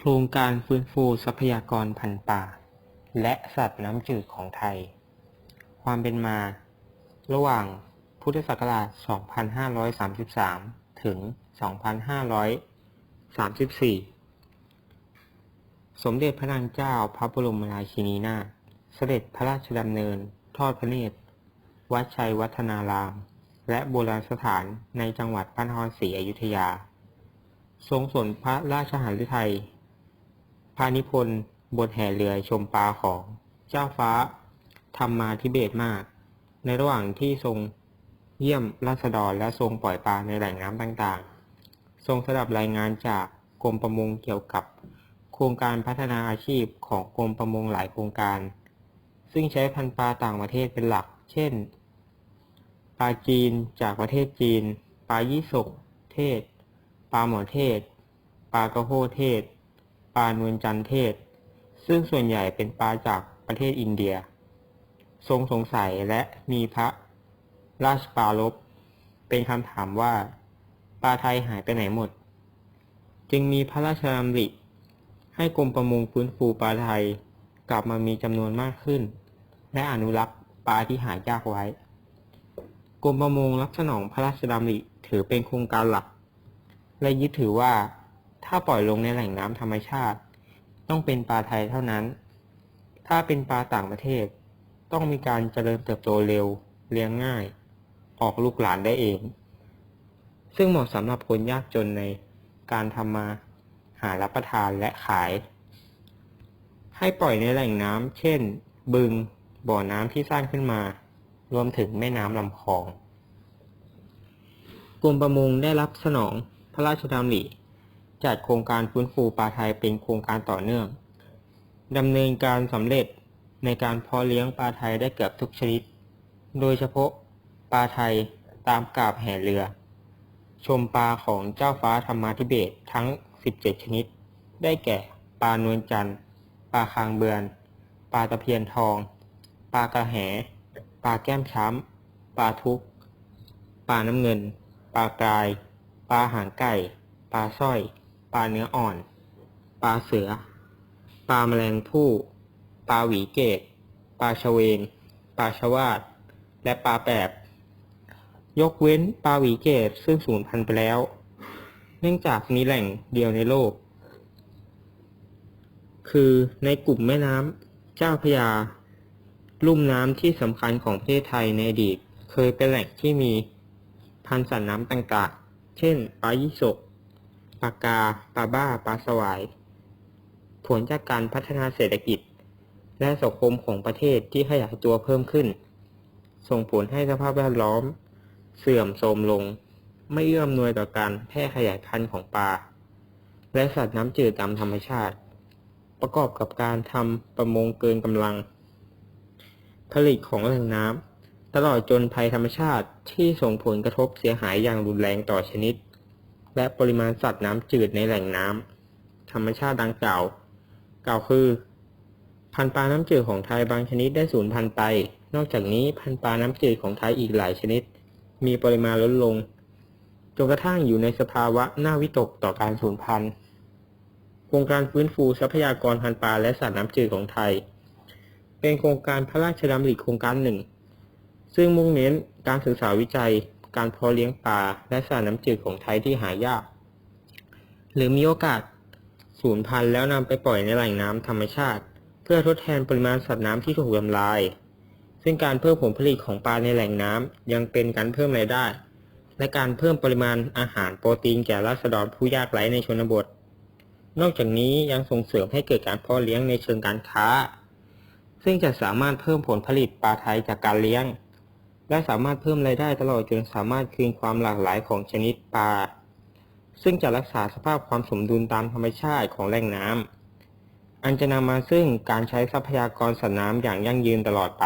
โครงการฟื้นฟูทรัพยากรพันธุ์ป่า และสัตว์น้ำจืดของไทย ความเป็นมา ระหว่างพุทธศักราช 2533 ถึง 2534 สมเด็จพระนางเจ้าพระบรมราชินีนาถเสด็จพระราชดำเนิน ทอดพระเนตร วัดชัยวัฒนาราม และโบราณสถานในจังหวัดพระนครศรีอยุธยา ทรงสนพระราชหฤทัย พานิพนธ์บทแห่เรือชมปลาของเจ้าฟ้าธรรมาธิเบศมาก ในระหว่างที่ทรงเยี่ยมราษฎรและทรงปล่อยปลาในแหล่งน้ำต่างๆ ทรงสดับรายงานจากกรมประมงเกี่ยวกับ โครงการพัฒนาอาชีพของกรมประมงหลายโครงการ ซึ่งใช้พันธุ์ปลาต่างประเทศเป็นหลัก เช่น ปลาจีนจากประเทศจีน ปลายี่สกเทศ ปลาหมอเทศ ปลากระโฮเทศ ปลานวลจันทร์เทศ ซึ่งส่วนใหญ่เป็นปลาจากประเทศอินเดีย ทรงสงสัยและมีพระราชปารภเป็นคำถามว่า ปลาไทยหายไปไหนหมด จึงมีพระราชดำริให้กรมประมงฟื้นฟูปลาไทยกลับมามีจำนวนมากขึ้น และอนุรักษ์ปลาที่หายากไว้ กรมประมงรับสนองพระราชดำริถือเป็นโครงการหลัก และยึดถือว่า ถ้าปล่อยลงในแหล่งน้ำธรรมชาติ ต้องเป็นปลาไทยเท่านั้น ถ้าเป็นปลาต่างประเทศ ต้องมีการเจริญเติบโตเร็ว เลี้ยงง่าย ออกลูกหลานได้เอง ซึ่งเหมาะสำหรับคนยากจนในการทำมาหารับประทานและขาย ให้ปล่อยในแหล่งน้ำเช่น บึง บ่อน้ำที่สร้างขึ้นมา รวมถึงแม่น้ำลำคลองกรมประมงได้รับสนองพระราชดำริ จัดโครงการฟื้นฟูปลาไทยเป็นโครงการต่อเนื่องดำเนินการสำเร็จในการเพาะเลี้ยงปลาไทยได้เกือบทุกชนิด โดยเฉพาะปลาไทยตามกาบแห่เรือ ชมปลาของเจ้าฟ้าธรรมาธิเบศทั้ง 17 ชนิด ได้แก่ปลานวลจันทร์ปลาคางเบือน ปลาตะเพียนทอง ปลากระแห ปลาแก้มช้ำ ปลาทุก ปลาน้ำเงิน ปลากราย ปลาหางไก่ ปลาสร้อย ปลาเนื้ออ่อน ปลาเสือ ปลาแมลงผู้ ปลาหวีเกตปลาชเวงปลาชวาด และปลาแปบ ยกเว้นปลาหวีเกตซึ่งสูญพันธุ์ไปแล้ว เนื่องจากมีแหล่งเดียวในโลก คือในกลุ่มแม่น้ำเจ้าพยา ลุ่มน้ำที่สำคัญของประเทศไทยในอดีต เคยเป็นแหล่งที่มีพันธุ์สัตว์น้ำต่างๆ เช่นปลายี่สก ปลากาปลาบ้าปลาสวาย ผลจากการพัฒนาเศรษฐกิจ และสังคมของประเทศที่ขยายตัวเพิ่มขึ้น ส่งผลให้สภาพแวดล้อม เสื่อมโทรมลง ไม่เอื้อมนวยต่อการแพร่ขยายพันธุ์ของปลา และสัตว์น้ำจืดตามธรรมชาติ ประกอบกับการทำประมงเกินกำลัง ผลิตของแหล่งน้ำตลอดจนภัยธรรมชาติที่ส่งผลกระทบเสียหายอย่างรุนแรงต่อชนิด และปริมาณสัตว์น้ำจืดในแหล่งน้ำธรรมชาติดังกล่าวกล่าวคือ พันธุ์ปลาน้ำจืดของไทยบางชนิดได้สูญพันธุ์ไป นอกจากนี้พันธุ์ปลาน้ำจืดของไทยอีกหลายชนิด มีปริมาณลดลงจนกระทั่งอยู่ในสภาวะน่าวิตกต่อการสูญพันธุ์โครงการฟื้นฟูทรัพยากรพันธุ์ปลาและสัตว์น้ำจืดของไทย เป็นโครงการพระราชดำริโครงการหนึ่ง ซึ่งมุ่งเน้นการศึกษาวิจัย การเพาะเลี้ยงปลาและสัตว์น้ำจืดของไทยที่หายาก หรือมีโอกาสสูญพันธุ์แล้วนำไปปล่อยในแหล่งน้ำธรรมชาติ เพื่อทดแทนปริมาณสัตว์น้ำที่ถูกทำลาย ซึ่งการเพิ่มผลผลิตของปลาในแหล่งน้ำยังเป็นการเพิ่มรายได้ และการเพิ่มปริมาณอาหารโปรตีนแก่ราษฎรผู้ยากไร้ในชนบท นอกจากนี้ยังส่งเสริมให้เกิดการเพาะเลี้ยงในเชิงการค้า ซึ่งจะสามารถเพิ่มผลผลิตปลาไทยจากการเลี้ยง และสามารถเพิ่มรายได้ตลอดจนสามารถคืนความหลากหลายของชนิดปลา ซึ่งจะรักษาสภาพความสมดุลตามธรรมชาติของแหล่งน้ำอันจะนำมาซึ่งการใช้ทรัพยากรสัตว์น้ำอย่างยั่งยืนตลอดไป